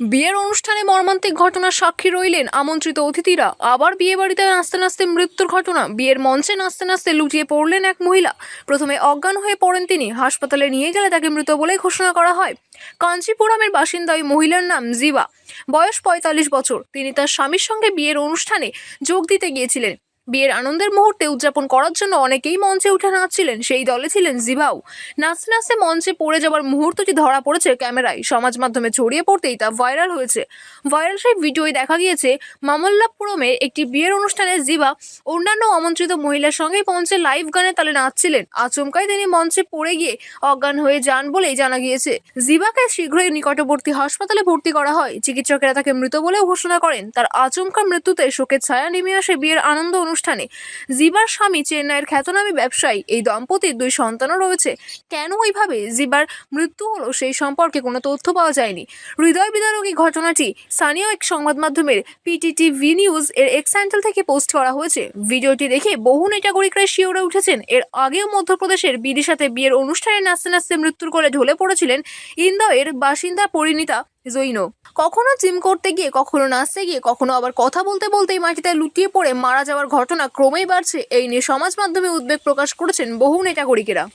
বিয়ের অনুষ্ঠানে মর্মান্তিক ঘটনার সাক্ষী রইলেন আমন্ত্রিত অতিথিরা। আবার বিয়ে বাড়িতে নাচতে নাচতে মৃত্যুর ঘটনা। বিয়ের মঞ্চে নাচতে নাচতে লুটিয়ে পড়লেন এক মহিলা। প্রথমে অজ্ঞান হয়ে পড়েন তিনি। হাসপাতালে নিয়ে গেলে তাকে মৃত বলে ঘোষণা করা হয়। কাঞ্চিপুরামের বাসিন্দা ওই মহিলার নাম জিবা। বয়স পঁয়তাল্লিশ বছর। তিনি তার স্বামীর সঙ্গে বিয়ের অনুষ্ঠানে যোগ দিতে গিয়েছিলেন। বিয়ের আনন্দের মুহূর্তে উদযাপন করার জন্য অনেকেই মঞ্চে উঠে নাচছিলেন। সেই দলে ছিলেন জিভাও নাচতে নাচতে মঞ্চে পড়ে যাওয়ার মুহূর্তটি ধরা পড়েছে ক্যামেরায়। সমাজ মাধ্যমে ছড়িয়ে পড়তেই তা ভাইরাল হয়েছে। ভাইরাল সেই ভিডিওয় দেখা গিয়েছে, মামল্লাপুরমে একটি বিয়ের অনুষ্ঠানে জিবা অন্যান্য আমন্ত্রিত মহিলার সঙ্গে মঞ্চে লাইভ গানে তালে নাচছিলেন। আচমকাই তিনি মঞ্চে পড়ে গিয়ে অজ্ঞান হয়ে যান বলেই জানা গিয়েছে। জিবাকে শীঘ্রই নিকটবর্তী হাসপাতালে ভর্তি করা হয়। চিকিৎসকেরা তাকে মৃত বলেও ঘোষণা করেন। তার আচমকা মৃত্যুতে শোকের ছায়া নেমে আসে বিয়ের আনন্দ জিবার স্বামী চেন্নাইয়ের খ্যাতনামী ব্যবসায়ী, এই দম্পতির দুই সন্তানও রয়েছে। কেন ওইভাবে? জিবার মৃত্যু হলো সেই সম্পর্কে কোনো তথ্য পাওয়া যায়নি। হৃদয় বিদারক এই ঘটনাটি স্থানীয় এক সংবাদ মাধ্যমের পিটিটি ভি নিউজ এর এক্স হ্যান্ডেল থেকে পোস্ট করা হয়েছে। ভিডিওটি দেখে বহু নেটাগরিকরা শিওরে উঠেছেন। এর আগেও মধ্যপ্রদেশের বিদিশাতে বিয়ের অনুষ্ঠানে নাচতে নাচতে মৃত্যুর কোলে ঢলে পড়েছিলেন ইন্দোয়ের বাসিন্দা পরিণীতা জৈন কখনো জিম করতে গিয়ে, কখনো নাচতে গিয়ে, কখনো আবার কথা বলতে বলতেই মাটিতে লুটিয়ে পড়ে মারা যাওয়ার ঘটনা ক্রমেই বাড়ছে। এই নিয়ে সমাজ মাধ্যমে উদ্বেগ প্রকাশ করেছেন বহু নেটাগরিকেরা